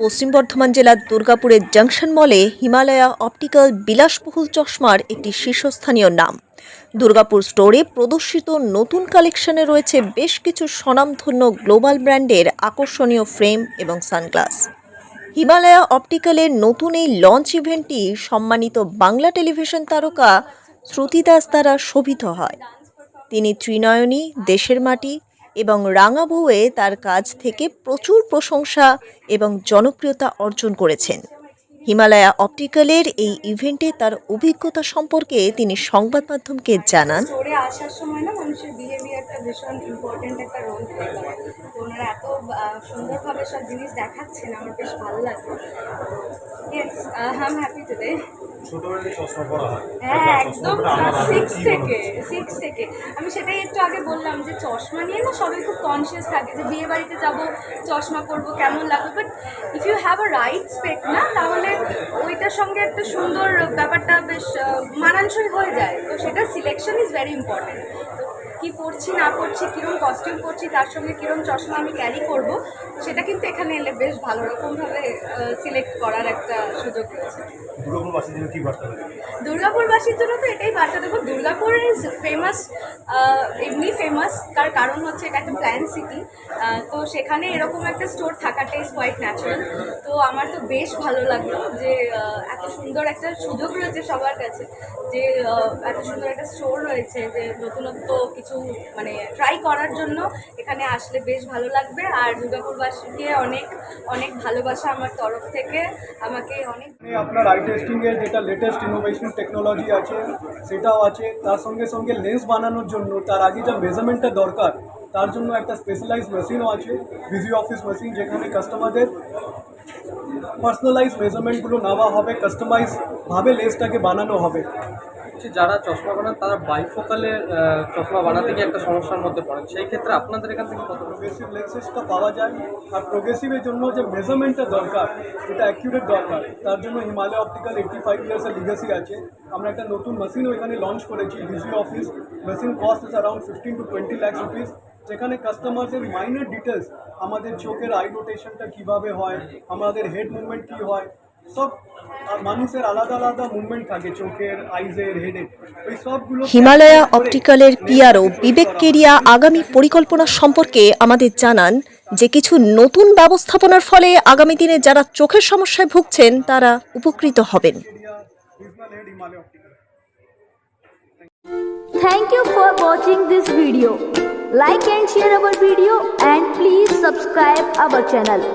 পশ্চিম বর্ধমান জেলার দুর্গাপুরের জাংশন মলে হিমালয়া অপটিক্যাল বিলাসবহুল চশমার একটি শীর্ষস্থানীয় নাম। দুর্গাপুর স্টোরে প্রদর্শিত নতুন কালেকশনে রয়েছে বেশ কিছু স্বনামধন্য গ্লোবাল ব্র্যান্ডের আকর্ষণীয় ফ্রেম এবং সানগ্লাস। হিমালয়া অপটিক্যালের নতুন এই লঞ্চ ইভেন্টটি সম্মানিত বাংলা টেলিভিশন তারকা শ্রুতি দাস দ্বারা শোভিত হয়। তিনি ত্রিনয়নী, দেশের মাটি এবং রাঙা বউয়ে তার কাজ থেকে প্রচুর প্রশংসা এবং জনপ্রিয়তা অর্জন করেছেন। হিমালয়া অপটিক্যালের এই ইভেন্টে তার অভিজ্ঞতা সম্পর্কে তিনি সংবাদ মাধ্যমকে জানান। আসার সময় না মানুষের বিহেভিয়ারটা ভীষণ ইম্পর্টেন্ট একটা রোল প্লে করে। ওনারা এত সুন্দরভাবে সব জিনিস দেখাচ্ছেন, আমার বেশ ভালো ইয়েস আই হ্যাপি টুডে হয়। একদম সিক্স থেকে সিক্স থেকে। আমি সেটাই একটু আগে বললাম যে চশমা নিয়ে না সবাই খুব কনসিয়াস থাকে যে বিয়ে বাড়িতে যাব চশমা পরবো কেমন লাগবে? But if you have a right spec না তাহলে ওইটার সঙ্গে একটা সুন্দর ব্যাপারটা বেশ মানানসই হয়ে যায়। তো সেটা সিলেকশন ইজ ভেরি ইম্পর্টেন্ট কি পরছি না পরছি কীরকম কস্টিউম পরছি তার সঙ্গে কীরকম চশমা আমি ক্যারি করব সেটা কিন্তু এখানে এলে বেশ ভালো রকমভাবে সিলেক্ট করার একটা সুযোগ রয়েছে। দুর্গাপুরবাসীর জন্য তো এটাই বার্তা দেবো দুর্গাপুর ইজ ফেমাস এমনি ফেমাস তার কারণ হচ্ছে এটা একটা প্ল্যান সিটি তো সেখানে এরকম একটা স্টোর থাকাটা ইজ কোয়াইট ন্যাচারাল তো আমার তো বেশ ভালো লাগল যে এত সুন্দর একটা সুযোগ রয়েছে সবার কাছে যে এত সুন্দর একটা স্টোর রয়েছে যে, নতুনত্ব কিছু মানে ট্রাই করার জন্য এখানে আসলে বেশ ভালো লাগবে। আর দুর্গাপুরবাসীকে অনেক অনেক ভালোবাসা আমার তরফ থেকে। আমাকে অনেক আপনার আই টেস্টিংয়ের যেটা লেটেস্ট ইনোভেশন টেকনোলজি আছে, সেটাও আছে। তার সঙ্গে সঙ্গে লেন্স বানানোর জন্য তার আগে যা মেজারমেন্টটা দরকার, তার জন্য একটা স্পেশালাইজ মেশিনও আছে ভিজি অফিস মেশিন যেখানে কাস্টমারদের পার্সোনালাইজ মেজারমেন্টগুলো নেওয়া হবে কাস্টমাইজ ভাবে লেন্সটাকে বানানো হবে। যারা চশমা বানান তারা বাইফোকালের চশমা বানাতে গিয়ে একটা সমস্যার মধ্যে পড়েন। সেই ক্ষেত্রে আপনাদের এখান থেকে কত প্রোগ্রেসিভ লেন্সেসটা পাওয়া যায় আর প্রোগ্রেসিভের জন্য যে মেজারমেন্টটা দরকার যেটা অ্যাকিউরেট দরকার। তার জন্য হিমালয় অপটিক্যাল এইটটি ফাইভ ইয়ার্সের লিগাসি আছে। আমরা একটা নতুন মেশিনও এখানে লঞ্চ করেছি VG office machine cost is around fifteen to twenty lakhs rupees যেখানে কাস্টমারদের মাইনর ডিটেলস আমাদের চোখের আই রোটেশনটা কীভাবে হয় আমাদের হেড মুভমেন্ট কী হয় সব মানুষের আলাদা আলাদা মুভমেন্ট থাকে চোখের আইজের হেডের ওই সবগুলো হিমালয়া অপটিক্যালের পিআরও বিবেক কেরিয়া আগামী পরিকল্পনা সম্পর্কে আমাদের জানান যে কিছু নতুন ব্যবস্থাপনার ফলে আগামী দিনে যারা চোখের সমস্যায় ভুগছেন তারা উপকৃত হবেন। Thank you for watching this video. Like and share our video and please subscribe our channel.